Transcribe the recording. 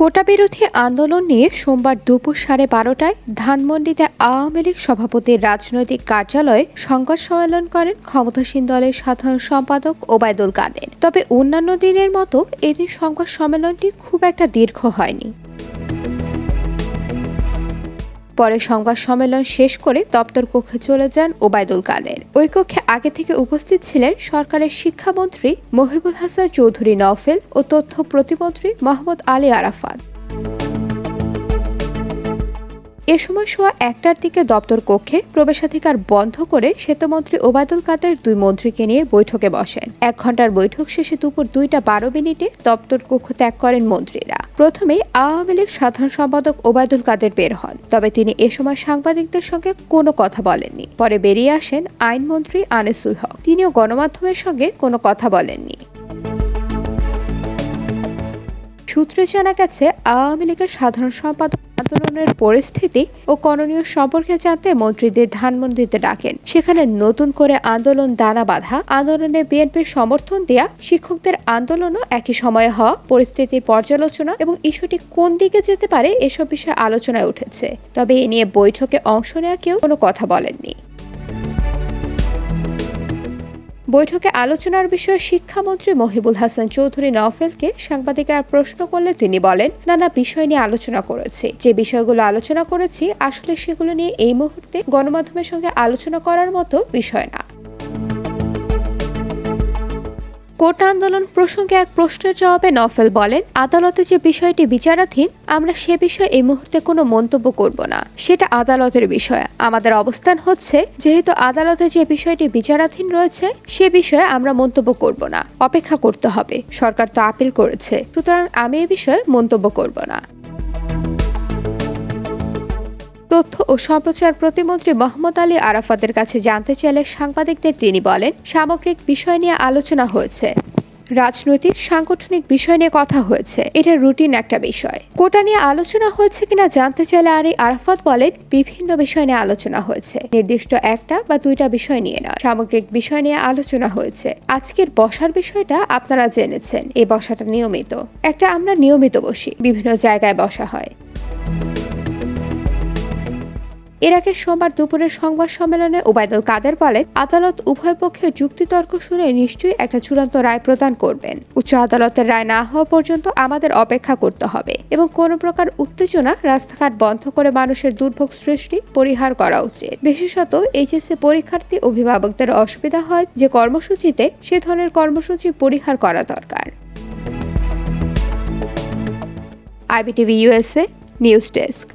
কোটা বিরোধী আন্দোলন নিয়ে সোমবার দুপুর সাড়ে বারোটায় ধানমন্ডিতে আওয়ামী লীগ সভাপতির রাজনৈতিক কার্যালয়ে সংবাদ সম্মেলন করেন ক্ষমতাসীন দলের সাধারণ সম্পাদক ওবায়দুল কাদের। তবে অন্যান্য দিনের মতো এদিন সংবাদ সম্মেলনটি খুব একটা দীর্ঘ হয়নি। পরে সংবাদ সম্মেলন শেষ করে দপ্তর কক্ষে চলে যান ওবায়দুল কাদের। ওই কক্ষে আগে থেকে উপস্থিত ছিলেন সরকারের শিক্ষামন্ত্রী মহিবুল হাসান চৌধুরী নফেল ও তথ্য প্রতিমন্ত্রী মোহাম্মদ আলী আরাফাত। এ সময় সোয়া একটার দিকে দপ্তর কক্ষে প্রবেশাধিকার বন্ধ করে সেতুমন্ত্রী ওবায়দুল কাদের দুই মন্ত্রীকে নিয়ে বৈঠকে বসেন। এক ঘণ্টার বৈঠক শেষে দুপুর দুইটা বারো মিনিটে দপ্তর কক্ষ ত্যাগ করেন মন্ত্রীরা। প্রথমে আওয়ামী লীগ সাধারণ সম্পাদক ওবায়দুল কাদের বের হন। তবে তিনি এ সময় সাংবাদিকদের সঙ্গে কোনো কথা বলেননি। পরে বেরিয়ে আসেন আইনমন্ত্রী আনিসুল হক। তিনিও গণমাধ্যমের সঙ্গে কোনো কথা বলেননি। সূত্রে জানা গেছে, আওয়ামী লীগের সাধারণ সম্পাদক আন্দোলনের পরিস্থিতি ও করণীয় সম্পর্কে জানতে মন্ত্রীদের ধানমন্ডিতে ডাকেন। সেখানে নতুন করে আন্দোলন দানা বাঁধা, আন্দোলনে বিএনপির সমর্থন দেয়া, শিক্ষকদের আন্দোলনও একই সময়ে হওয়া পরিস্থিতির পর্যালোচনা এবং ইস্যুটি কোন দিকে যেতে পারে এসব বিষয়ে আলোচনায় উঠেছে। তবে এ নিয়ে বৈঠকে অংশ নেওয়া কেউ কোনো কথা বলেননি। বৈঠকে আলোচনার বিষয়ে শিক্ষামন্ত্রী মহিবুল হাসান চৌধুরী নওফেলকে সাংবাদিকরা প্রশ্ন করলে তিনি বলেন, নানা বিষয় নিয়ে আলোচনা করেছে। যে বিষয়গুলো আলোচনা করেছি, আসলে সেগুলো নিয়ে এই মুহূর্তে গণমাধ্যমের সঙ্গে আলোচনা করার মতো বিষয় না। কোটা আন্দোলন প্রসঙ্গে এক প্রশ্নের জবাবে নফেল বলেন, আদালতে যে বিষয়টি বিচারাধীন, আমরা সে বিষয়ে এই মুহূর্তে কোনো মন্তব্য করব না। সেটা আদালতের বিষয়। আমাদের অবস্থান হচ্ছে, যেহেতু আদালতে যে বিষয়টি বিচারাধীন রয়েছে, সে বিষয়ে আমরা মন্তব্য করব না। অপেক্ষা করতে হবে। সরকার তো আপিল করেছে। সুতরাং আমি এ বিষয়ে মন্তব্য করব না। তথ্য ও সম্প্রচার প্রতিমন্ত্রী মোহাম্মদ আলী আরাফাতের কাছে জানতে চাইলে সাংবাদিকদের তিনি বলেন, সামগ্রিক বিষয় নিয়ে আলোচনা হয়েছে। রাজনৈতিক, সাংগঠনিক বিষয় নিয়ে কথা হয়েছে। এটা রুটিন একটা বিষয়। কোটা নিয়ে আলোচনা হয়েছে কিনা জানতে চাইলে আলী আরাফাত বলেন, বিভিন্ন বিষয় নিয়ে আলোচনা হয়েছে। নির্দিষ্ট একটা বা দুইটা বিষয় নিয়ে নয়। সামগ্রিক বিষয় নিয়ে আলোচনা হয়েছে। আজকের বসার বিষয়টা আপনারা জেনেছেন। এই বসাটা নিয়মিত। একটা আমরা নিয়মিত বসি। বিভিন্ন জায়গায় বসা হয়। এর আগে সোমবার দুপুরের সংবাদ সম্মেলনে ওবায়দুল কাদের বলেন, আদালত উভয় পক্ষের যুক্তিতর্ক শুনে নিশ্চয়ই একটা চূড়ান্ত রায় প্রদান করবেন। উচ্চ আদালতের রায় না হওয়া পর্যন্ত আমাদের অপেক্ষা করতে হবে এবং কোনো প্রকার উত্তেজনা রাস্তাঘাট বন্ধ করে মানুষের দুর্ভোগ সৃষ্টি পরিহার করা উচিত। বিশেষত এইচএসসি পরীক্ষার্থী, অভিভাবকদের অসুবিধা হয় যে কর্মসূচিতে সে ধরনের কর্মসূচি পরিহার করা দরকার। IBTV USA news desk.